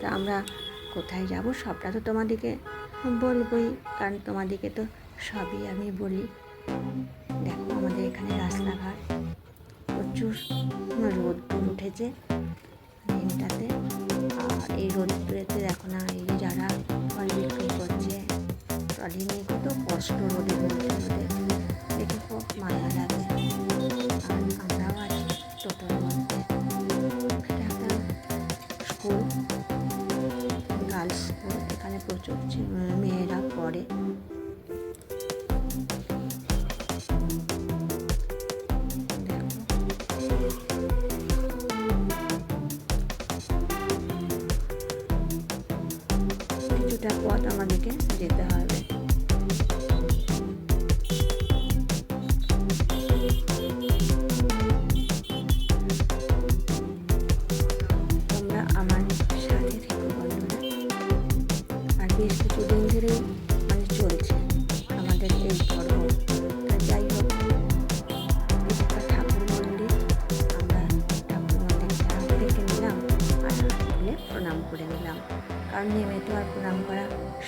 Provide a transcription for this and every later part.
তা আমরা কোথায় যাব সবটা তো তোমাদেরকে বলবোই, কারণ তোমাদেরকে তো সবই আমি বলি। দেখো আমাদের এখানে রাস্তাঘাট, প্রচুর রোদ্দুর উঠেছে দিনটাতে। এই রোদ্দুরেতে দেখো না, এই যারা ফল বিক্রি করছে, ট্রলি নিয়ে কত কষ্ট রোদে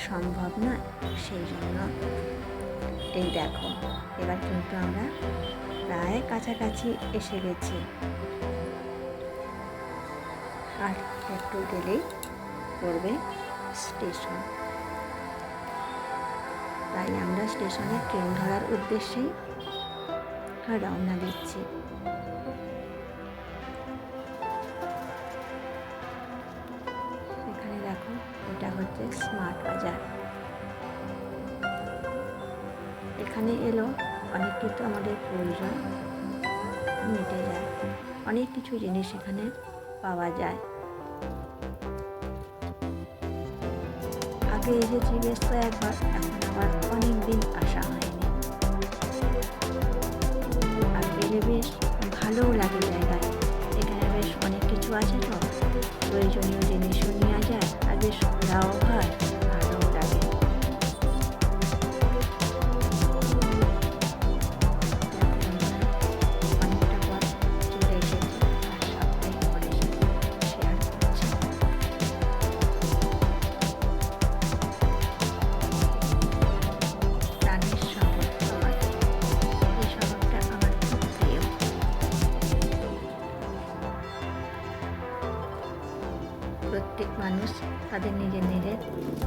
সম্ভব নয়, সেই জন্য। এই দেখো, এবার কিন্তু আমরা প্রায় কাছাকাছি এসে গেছি। আর একটু গেলেই পড়বে স্টেশন। তাই আমরা স্টেশনে ট্রেন ধরার উদ্দেশ্যেই রওনা দিচ্ছি। এটা হচ্ছে স্মার্ট বাজার। এখানে এলো অনেক কিছু আমাদের প্রয়োজন, মিটে যায়। অনেক কিছু জিনিস এখানে পাওয়া যায়। আগে এসেছি বেশ কয়েকবার এখন আবার অনেক দিন আসা হয়নি। আর পেলে বেশ ভালোও লাগে জায়গায়। এখানে বেশ অনেক কিছু আছে তো, প্রয়োজনীয় জিনিসও নেওয়া যায় আর বেশ ঘোরাও মানুষ তাদের নিজের নিজের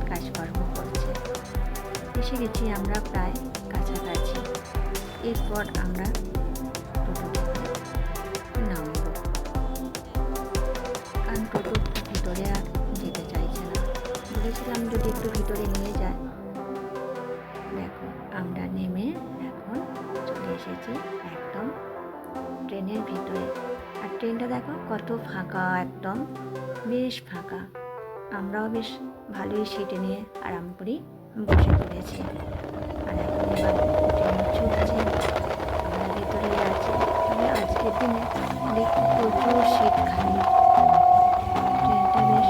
কাজকর্ম করছে। এসে গেছি আমরা প্রায় কাছাকাছি। এরপর আমরা নামবো। কারণ টোটো ভিতরে আর যেতে চাইছে না। বলেছিলাম যদি একটু ভিতরে নিয়ে যায়। দেখো, আমরা নেমে এখন চলে এসেছি একদম ট্রেনের ভিতরে। আর ট্রেনটা দেখো কত ফাঁকা একদম। বেশ ফাঁকা। আমরাও বেশ ভালোই সিটে নিয়ে আরাম করেই বসে পড়েছি। আর এখন ট্রেন আমরা আছি। তবে আজকের দিনে অনেক প্রচুর সিট খালি। ট্রেনটা বেশ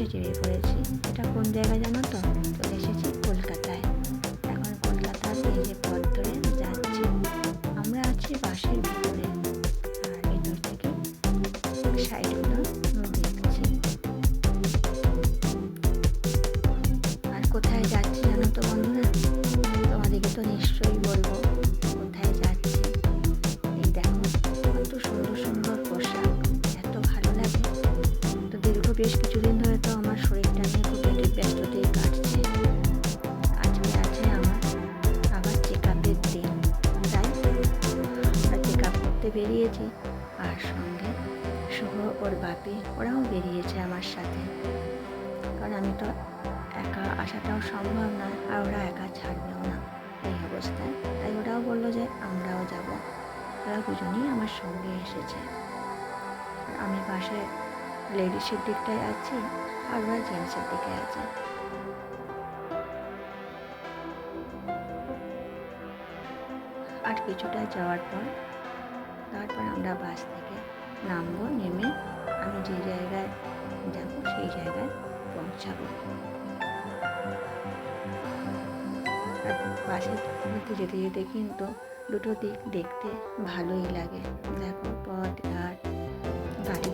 বাসে চেয়ে পড়েছি এটা কোন জায়গা জানো তো? চলে এসেছি কলকাতায়। এখন কলকাতা থেকে যে পথ ধরে যাচ্ছি, আমরা আছি বাসের ভিতরে। আর ভিতর থেকে সাইডগুলো বেরিয়েছি। আর সঙ্গে শুভ ওর বাপি, ওরাও বেরিয়েছে আমার সাথে। কারণ আমি তো একা আসাটাও সম্ভব নয় আর ওরা একা ছাড়বেও না এই অবস্থায়। তাই ওরাও বলল যে আমরাও যাব। ওরা দুজনেই আমার সঙ্গে এসেছে। আমি পাশে লেডিসের দিকটায় আছি, আর ওরা জেন্টসের দিকে আছে। আর কিছুটা যাওয়ার পর তারপর আমরা বাস থেকে নামবো, নেমে আমি যে জায়গায় যাব সেই জায়গায় পৌঁছাবো। বাসে মধ্যে যেতে যেতে কিন্তু দুটো দিক দেখতে ভালোই লাগে। দেখো পথ, ঘাট গাড়ি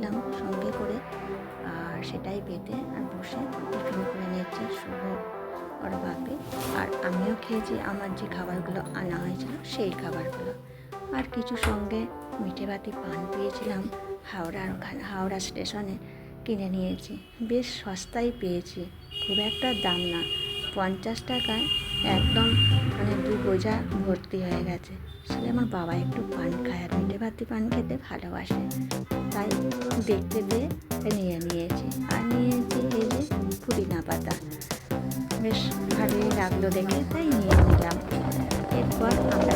নিয়ে সঙ্গে করে, আর সেটাই পেতে আর বসে টিফিন করে নিয়েছে শুভ ওর বাপে। আর আমিও খেয়েছি, আমার যে খাবারগুলো আনা হয়েছিল সেই খাবারগুলো। আর কিছু সঙ্গে মিঠে ভাতি পান পেয়েছিলাম হাওড়ার ওখানে, হাওড়া স্টেশনে কিনে নিয়েছি। বেশ সস্তায় পেয়েছি, খুব একটা দাম না, পঞ্চাশ টাকায় একদম মানে দু বোঝা ভর্তি হয়ে গেছে। আসলে আমার বাবা একটু পান খায় আর মিঠে ভাতি পান খেতে ভালোবাসে। তাই দেখতে দিয়ে নিয়ে নিয়েছি। আর নিয়েছি এই যে পুদিনা পাতা। বেশ ভালোই লাগল দেখে, তাই নিয়ে নিলাম। এরপর আমরা